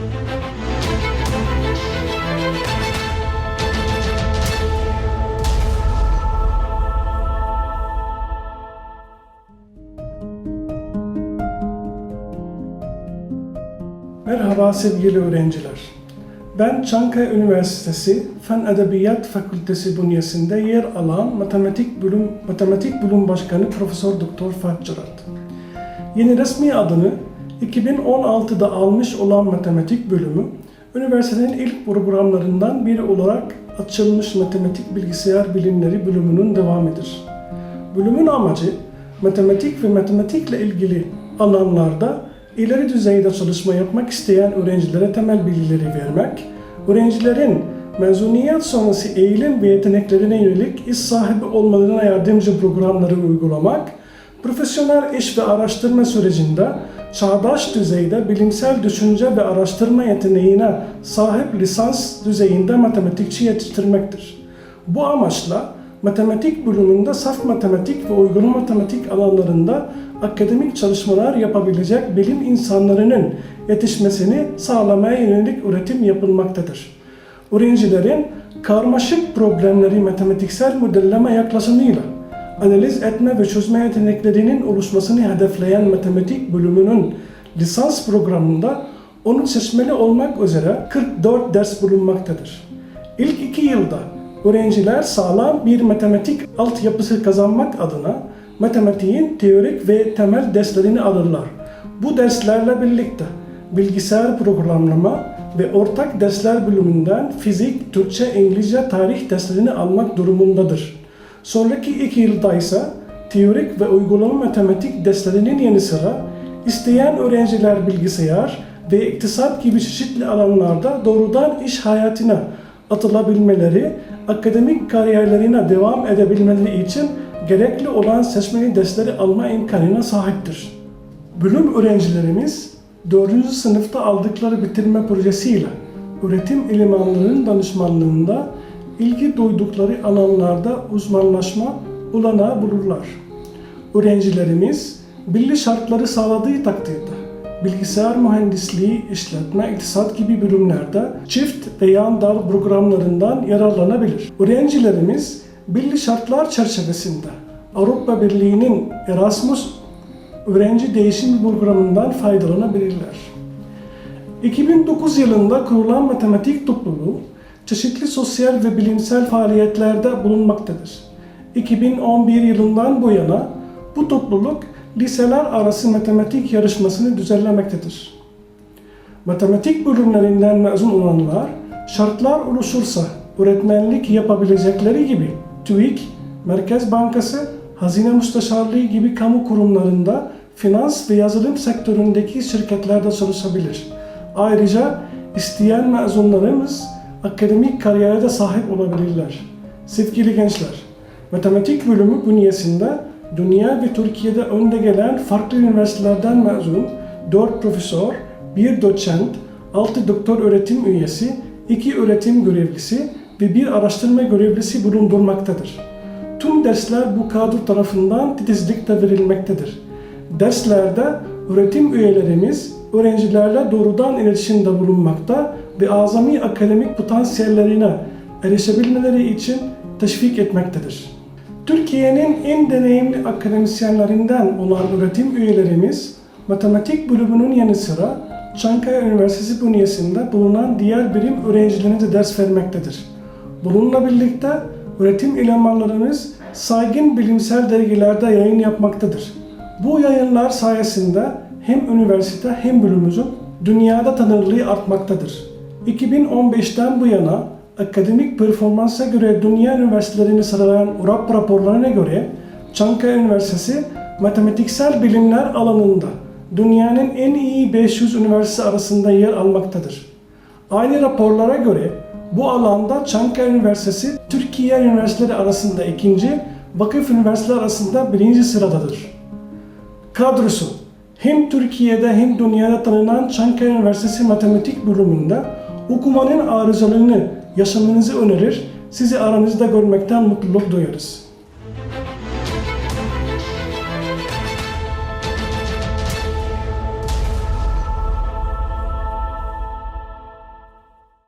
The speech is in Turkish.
Merhaba sevgili öğrenciler. Ben Çankaya Üniversitesi Fen Edebiyat Fakültesi bünyesinde yer alan Matematik Bölüm Matematik Bölüm Başkanı Profesör Doktor Cerat. Yeni resmi adını 2016'da almış olan matematik bölümü, üniversitenin ilk programlarından biri olarak açılmış matematik bilgisayar bilimleri bölümünün devamıdır. Bölümün amacı matematik ve matematikle ilgili alanlarda ileri düzeyde çalışma yapmak isteyen öğrencilere temel bilgileri vermek, öğrencilerin mezuniyet sonrası eğilim ve yeteneklerine yönelik iş sahibi olmalarına yardımcı programları uygulamak, profesyonel iş ve araştırma sürecinde çağdaş düzeyde bilimsel düşünce ve araştırma yeteneğine sahip lisans düzeyinde matematikçi yetiştirmektir. Bu amaçla matematik bölümünde saf matematik ve uygulama matematik alanlarında akademik çalışmalar yapabilecek bilim insanlarının yetişmesini sağlamaya yönelik üretim yapılmaktadır. Öğrencilerin karmaşık problemleri matematiksel modelleme yaklaşımıyla analiz etme ve çözme yeteneklerinin oluşmasını hedefleyen matematik bölümünün lisans programında onu seçmeli olmak üzere 44 ders bulunmaktadır. İlk iki yılda öğrenciler sağlam bir matematik altyapısı kazanmak adına matematiğin teorik ve temel derslerini alırlar. Bu derslerle birlikte bilgisayar programlama ve ortak dersler bölümünden fizik, Türkçe, İngilizce, tarih derslerini almak durumundadır. Sonraki iki yılda ise teorik ve uygulama matematik derslerinin yanı sıra isteyen öğrenciler bilgisayar ve iktisat gibi çeşitli alanlarda doğrudan iş hayatına atılabilmeleri, akademik kariyerlerine devam edebilmeleri için gerekli olan seçmeli dersleri alma imkanına sahiptir. Bölüm öğrencilerimiz 4. sınıfta aldıkları bitirme projesiyle üretim elemanlarının danışmanlığında ilgi duydukları alanlarda uzmanlaşma olanağı bulurlar. Öğrencilerimiz belli şartları sağladığı takdirde bilgisayar mühendisliği, işletme, iktisat gibi bölümlerde çift ve yan dal programlarından yararlanabilir. Öğrencilerimiz belli şartlar çerçevesinde Avrupa Birliği'nin Erasmus öğrenci değişim programından faydalanabilirler. 2009 yılında kurulan matematik topluluğu çeşitli sosyal ve bilimsel faaliyetlerde bulunmaktadır. 2011 yılından bu yana bu topluluk liseler arası matematik yarışmasını düzenlemektedir. Matematik bölümlerinden mezun olanlar şartlar oluşursa öğretmenlik yapabilecekleri gibi TÜİK, Merkez Bankası, Hazine Müsteşarlığı gibi kamu kurumlarında finans ve yazılım sektöründeki şirketlerde çalışabilir. Ayrıca isteyen mezunlarımız akademik kariyere de sahip olabilirler. Sevgili gençler, matematik bölümü bünyesinde dünya ve Türkiye'de önde gelen farklı üniversitelerden mezun 4 profesör, 1 doçent, 6 doktor öğretim üyesi, 2 öğretim görevlisi ve bir araştırma görevlisi bulundurmaktadır. Tüm dersler bu kadro tarafından titizlikle verilmektedir. Derslerde öğretim üyelerimiz öğrencilerle doğrudan iletişimde bulunmakta ve azami akademik potansiyellerine erişebilmeleri için teşvik etmektedir. Türkiye'nin en deneyimli akademisyenlerinden olan öğretim üyelerimiz matematik bölümünün yanı sıra Çankaya Üniversitesi bünyesinde bulunan diğer bilim öğrencilerine de ders vermektedir. Bununla birlikte öğretim elemanlarımız saygın bilimsel dergilerde yayın yapmaktadır. Bu yayınlar sayesinde hem üniversite hem bölümümüzün dünyada tanınırlığı artmaktadır. 2015'ten bu yana akademik performansa göre dünya üniversitelerini sıralayan URAP raporlarına göre Çankaya Üniversitesi matematiksel bilimler alanında dünyanın en iyi 500 üniversite arasında yer almaktadır. Aynı raporlara göre bu alanda Çankaya Üniversitesi Türkiye üniversiteleri arasında ikinci, vakıf üniversiteler arasında birinci sıradadır. Kadrosu hem Türkiye'de hem dünyada tanınan Çankaya Üniversitesi Matematik bölümünde okumanın arızalığını yaşamanızı önerir, sizi aranızda görmekten mutluluk duyarız.